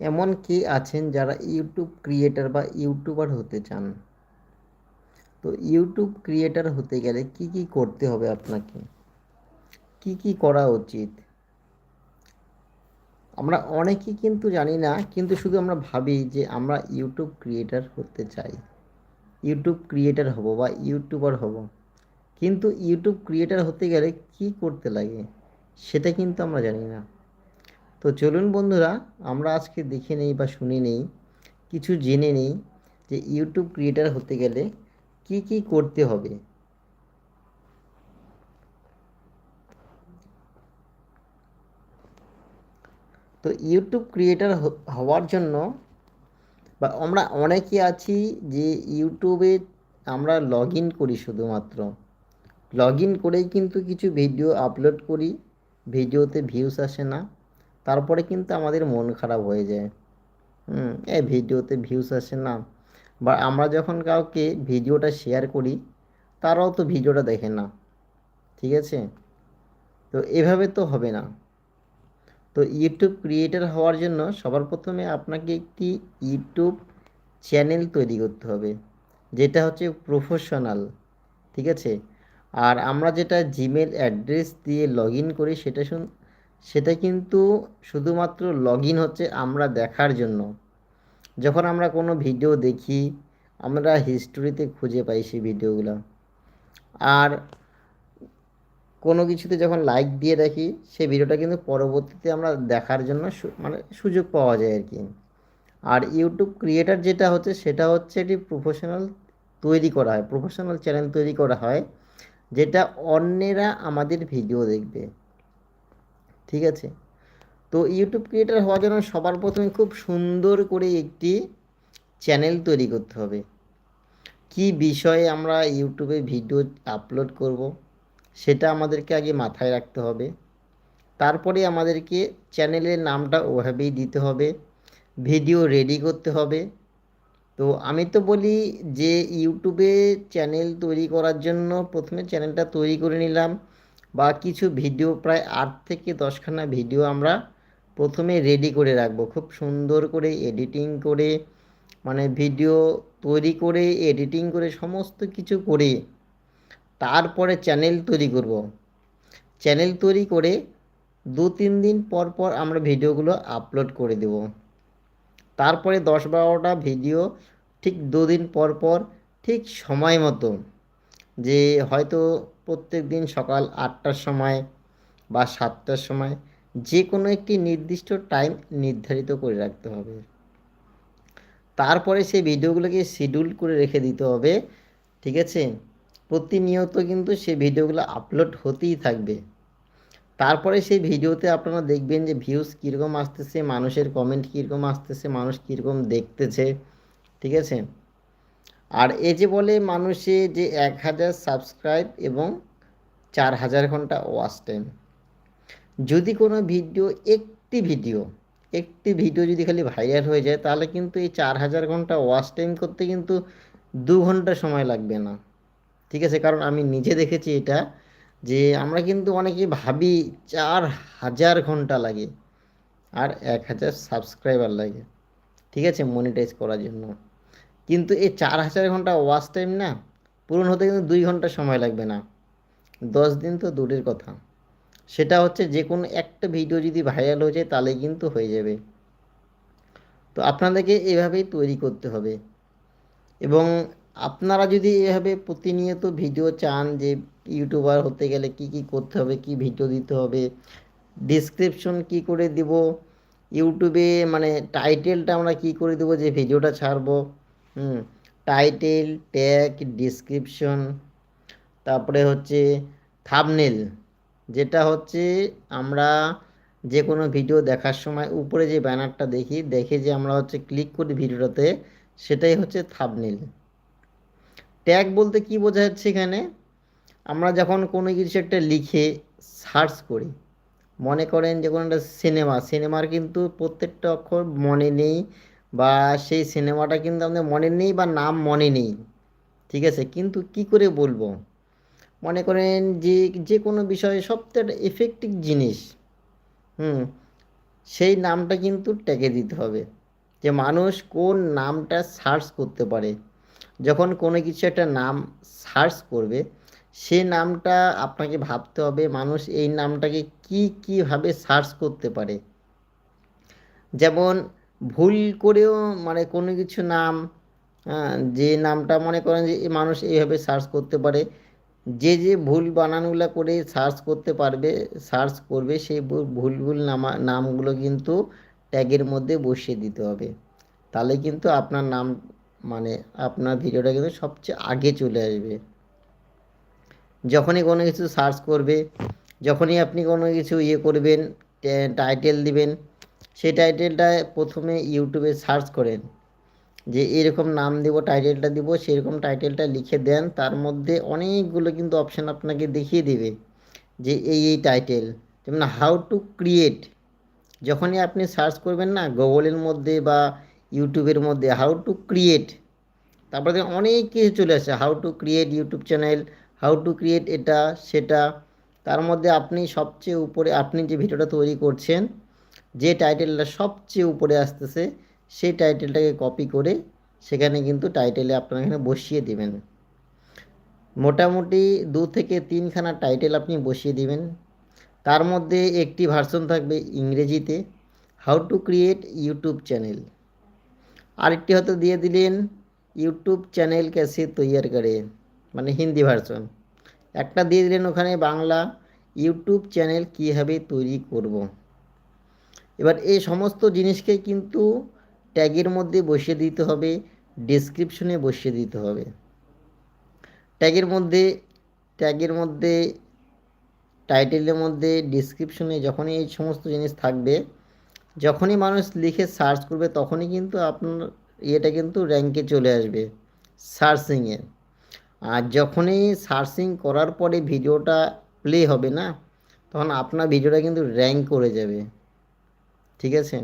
এমন কে আছেন যারা ইউটিউব ক্রিয়েটার বা ইউটিউবার হতে চান? তো ইউটিউব ক্রিয়েটার হতে গেলে কি কি করতে হবে আপনাকে? কি কি করা উচিত? আমরা অনেকেই কিন্তু জানি না, কিন্তু শুধু আমরা ভাবি যে আমরা ইউটিউব ক্রিয়েটার হতে চাই। ইউটিউব ক্রিয়েটার হব বা ইউটিউবার হব। কিন্তু ইউটিউব ক্রিয়েটার হতে গেলে কি করতে লাগে? সেটা কিন্তু আমরা জানি না। তো চলুন বন্ধুরা, আমরা আজকে দেখে নেই বা শুনে নেই, কিছু জেনে নেই যে ইউটিউব ক্রিয়েটার হতে গেলে কি কি করতে হবে। তো ইউটিউব ক্রিয়েটার হওয়ার জন্য বা আমরা অনেকে আছি যে ইউটিউবে আমরা লগ ইন করি শুধুমাত্র। লগ ইন করেই কিন্তু কিছু ভিডিও আপলোড করি ভিডিওতে ভিউস আসে না। তারপরে কিন্তু আমাদের মন খারাপ হয়ে যায়। হুম এ ভিডিওতে ভিউস আসে না। বা আমরা যখন কাউকে ভিডিওটা শেয়ার করি, তারাও তো ভিডিওটা দেখে না। ঠিক আছে? তো এভাবে তো হবে না। তো ইউটিউব ক্রিয়েটার হওয়ার জন্য সবার প্রথমে আপনাকে একটি ইউটিউব চ্যানেল তৈরি করতে হবে। যেটা হচ্ছে প্রফেশনাল ঠিক আছে? আর আমরা যেটা জিমেল অ্যাড্রেস দিয়ে লগ ইন করি, সেটা সেটা কিন্তু শুধুমাত্র লগ ইন হচ্ছে আমরা দেখার জন্য। যখন আমরা কোনো ভিডিও দেখি, আমরা হিস্টোরিতে খুঁজে পাই সেই ভিডিওগুলো আর কোনো কিছুতে যখন লাইক দিয়ে রাখি সেই ভিডিওটা কিন্তু পরবর্তীতে আমরা দেখার জন্য মানে সুযোগ পাওয়া যায় আর কি। আর ইউটিউব ক্রিয়েটার যেটা হচ্ছে, সেটা হচ্ছে এটি প্রফেশনাল তৈরি করা হয় প্রফেশনাল চ্যানেল তৈরি করা হয়, যেটা অন্যেরা আমাদের ভিডিও দেখবে। ঠিক আছে? তো ইউটিউব ক্রিয়েটার হওয়ার জন্য সবার প্রথমে খুব সুন্দর করে একটি চ্যানেল তৈরি করতে হবে। কি বিষয়ে আমরা ইউটিউবে ভিডিও আপলোড করব, সেটা আমাদেরকে আগে মাথায় রাখতে হবে। তারপরে আমাদেরকে চ্যানেলের নামটা ওভাবেই দিতে হবে ভিডিও রেডি করতে হবে। তো আমি তো বলি যে ইউটিউবে চ্যানেল তৈরি করার জন্য প্রথমে চ্যানেলটা তৈরি করে নিলাম। বা কিছু ভিডিও প্রায় আট থেকে দশখানা ভিডিও আমরা প্রথমে রেডি করে রাখব। খুব সুন্দর করে এডিটিং করে মানে ভিডিও তৈরি করে এডিটিং করে, সমস্ত কিছু করে তারপরে চ্যানেল তৈরি করব। চ্যানেল তৈরি করে দু তিন দিন পর পর আমরা ভিডিওগুলো আপলোড করে দেব। তারপরে দশ বারোটা ভিডিও ঠিক দুদিন পর পর ঠিক সময় মতো যে হয়তো প্রত্যেক দিন সকাল আটটার সময় বা সাতটার সময় যে কোনো একটি নির্দিষ্ট টাইম নির্ধারিত করে রাখতে হবে। তারপরে সেই ভিডিওগুলোকে শিডিউল করে রেখে দিতে হবে, ঠিক আছে? প্রতিনিয়ত কিন্তু সেই ভিডিওগুলো আপলোড হতেই থাকবে। তারপরে সেই ভিডিওতে আপনারা দেখবেন যে ভিউজ কীরকম আসতেছে, মানুষের কমেন্ট কীরকম আসতেছে, মানুষ কীরকম দেখতেছে, ঠিক আছে? আর এ যে বলে মানুষে যে এক হাজার সাবস্ক্রাইব এবং চার হাজার ঘণ্টা ওয়াচ টাইম যদি কোনো ভিডিও একটি ভিডিও একটি ভিডিও যদি খালি ভাইরাল হয়ে যায়, তাহলে কিন্তু এই চার হাজার ঘণ্টা ওয়াচ টাইম করতে কিন্তু দু ঘণ্টা সময় লাগবে না। ঠিক আছে? কারণ আমি নিজে দেখেছি এটা, যে আমরা কিন্তু অনেকে ভাবি চার হাজার ঘণ্টা লাগে, আর এক হাজার সাবস্ক্রাইবার লাগে। ঠিক আছে? মনিটাইজ করার জন্য। কিন্তু এই চার হাজার ঘণ্টা ওয়াচ টাইম না, পূরণ হতে কিন্তু দুই ঘণ্টা সময় লাগবে না। দশ দিন তো দূরের কথা। সেটা হচ্ছে যে কোনো একটা ভিডিও যদি ভাইরাল হয়ে যায়, তাহলে কিন্তু হয়ে যাবে। তো আপনাদেরকে এভাবেই তৈরি করতে হবে। এবং আপনারা যদি এভাবে প্রতিনিয়ত ভিডিও চান যে ইউটিউবার হতে গেলে কি কি করতে হবে, কি ভিডিও দিতে হবে ডিসক্রিপশন কি করে দিব ইউটিউবে মানে টাইটেলটা আমরা কি করে দেবো যে ভিডিওটা ছাড়বো হুম টাইটেল ট্যাগ ডিসক্রিপশন তারপরে হচ্ছে থাবনেল যেটা হচ্ছে আমরা যে কোনো ভিডিও দেখার সময় উপরে যে ব্যানারটা দেখি, দেখে যে আমরা হচ্ছে ক্লিক করি ভিডিওটাতে সেটাই হচ্ছে থাবনেল ট্যাগ বলতে কি বোঝা যাচ্ছে এখানে? আমরা যখন কোনো কিছু একটা লিখে সার্চ করি, মনে করেন যে কোনো একটা সিনেমা সিনেমার কিন্তু প্রত্যেকটা অক্ষর মনে নেই বা সেই সিনেমাটা কিন্তু আমাদের মনে নেই বা নাম মনে নেই, ঠিক আছে? কিন্তু কি করে বলব? মনে করেন যে যে কোনো বিষয়ে সবথেকে একটা এফেক্টিভ জিনিস, হুম, সেই নামটা কিন্তু ট্যাগে দিতে হবে। যে মানুষ কোন নামটা সার্চ করতে পারে। যখন কোনো কিছু একটা নাম সার্চ করবে, সে নামটা আপনাকে ভাবতে হবে মানুষ এই নামটাকে কি, কীভাবে সার্চ করতে পারে। যেমন ভুল করেও মানে কোনো কিছু নাম হ্যাঁ, যে নামটা মনে করেন যে মানুষ এইভাবে সার্চ করতে পারে যে যে ভুল বানানগুলো করে সার্চ করতে পারবে সার্চ করবে সেই ভুল ভুল নামা নামগুলো কিন্তু ট্যাগের মধ্যে বসিয়ে দিতে হবে। তাহলে কিন্তু আপনার নাম মানে আপনার ভিডিওটা কিন্তু সবচেয়ে আগে চলে আসবে। যখনই কোনো কিছু সার্চ করবে যখনই আপনি কোনো কিছু ইয়ে করবেন টাইটেল দিবেন সেই টাইটেলটা প্রথমে ইউটিউবে সার্চ করেন। যে এরকম নাম দিব টাইটেলটা দিব, সেরকম টাইটেলটা লিখে দেন। তার মধ্যে অনেকগুলো কিন্তু অপশান আপনাকে দেখিয়ে দেবে যে এই এই টাইটেল যেমন হাউ টু ক্রিয়েট যখনই আপনি সার্চ করবেন না গুগলের মধ্যে বা ইউটিউবের মধ্যে হাউ টু ক্রিয়েট তারপরে অনেক কিছু চলে আসে। How to create YouTube channel how to create এটা, সেটা। তার মধ্যে আপনি সবচেয়ে উপরে আপনি যে ভিডিওটা তৈরি করছেন যে টাইটেলটা সবচেয়ে উপরে আসতেছে, সেই টাইটেলটাকে কপি করে সেখানে কিন্তু টাইটেলে আপনারা এখানে বসিয়ে দিবেন। মোটামুটি দু থেকে তিনখানা টাইটেল আপনি বসিয়ে দিবেন। তার মধ্যে একটি ভার্সন থাকবে ইংরেজিতে how to create YouTube channel আরেকটি হয়তো দিয়ে দিলেন ইউটিউব চ্যানেল ক্যাসে তৈয়ার করে মানে হিন্দি ভার্সন একটা দিয়ে দিলেন ওখানে বাংলা ইউটিউব চ্যানেল কীভাবে তৈরি করব। এবার এই সমস্ত জিনিসকে কিন্তু ট্যাগের মধ্যে বসিয়ে দিতে হবে ডিসক্রিপশনে বসিয়ে দিতে হবে। ট্যাগের মধ্যে ট্যাগের মধ্যে টাইটেলের মধ্যে ডিসক্রিপশনে যখনই এই সমস্ত জিনিস থাকবে, যখনই মানুষ লিখে সার্চ করবে তখনই কিন্তু আপনার ইয়েটা কিন্তু র্যাঙ্কে চলে আসবে সার্চিংয়ে আর যখনই সার্চিং করার পরে ভিডিওটা প্লে হবে না, তখন আপনার ভিডিওটা কিন্তু র্যাঙ্ক করে যাবে। ঠিক আছে?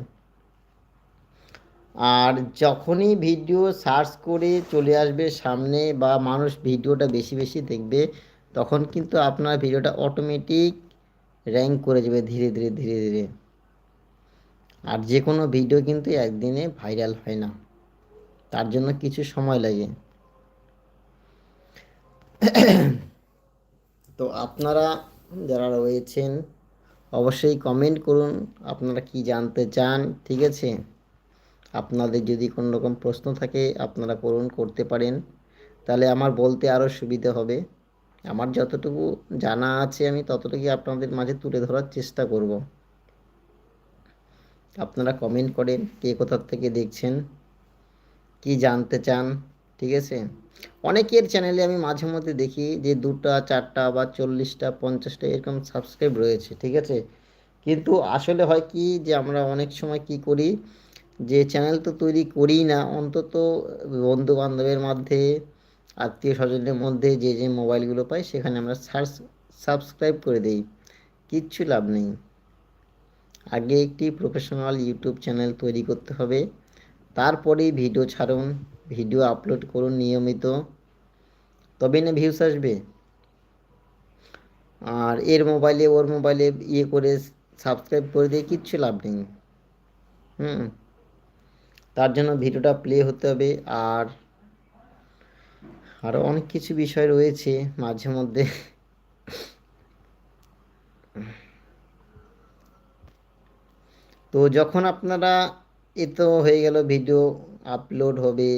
আর যখনই ভিডিও সার্চ করে চলে আসবে সামনে বা মানুষ ভিডিওটা বেশি বেশি দেখবে, তখন কিন্তু আপনার ভিডিওটা অটোমেটিক র্যাঙ্ক করে যাবে ধীরে ধীরে ধীরে ধীরে। আর যে কোনো ভিডিও কিন্তু একদিনে ভাইরাল হয় না। তার জন্য কিছু সময় লাগে। তো আপনারা যারা রয়েছেন অবশ্যই কমেন্ট করুন, আপনারা কি জানতে চান, ঠিক আছে? আপনাদের যদি কোনো রকম প্রশ্ন থাকে, আপনারা করুন করতে পারেন। তাহলে আমার বলতে আরও সুবিধে হবে। আমার যতটুকু জানা আছে আমি ততটুকুই আপনাদের মাঝে তুলে ধরার চেষ্টা করব। আপনারা কমেন্ট করেন, কে কোথার থেকে দেখছেন, কি জানতে চান ঠিক আছে? অনেকের চ্যানেলে আমি মাঝে মধ্যে দেখি যে দুটা, চারটা বা চল্লিশটা, পঞ্চাশটা এরকম সাবস্ক্রাইব রয়েছে, ঠিক আছে? কিন্তু আসলে হয় কি যে আমরা অনেক সময় কি করি যে চ্যানেল তো তৈরি করি না, অন্তত বন্ধু বান্ধবের মধ্যে আত্মীয় স্বজনের মধ্যে যে যে মোবাইলগুলো পাই সেখানে আমরা সার্চ সাবস্ক্রাইব করে দিই। কিচ্ছু লাভ নেই। আগে একটি প্রফেশনাল ইউটিউব চ্যানেল তৈরি করতে হবে, তারপরেই ভিডিও ছাড়ুন। ভিডিও আপলোড করুন নিয়মিত। তবে না ভিউস আসবে। আর এর মোবাইলে ওর মোবাইলে ইয়ে করে সাবস্ক্রাইব করে দিয়ে কিচ্ছু লাভ নেই। হুম। তার জন্য ভিডিওটা প্লে হতে হবে। আর আরও অনেক কিছু বিষয় রয়েছে মাঝে মধ্যে। তো যখন আপনারা এ তো হয়ে গেল ভিডিও আপলোড হবে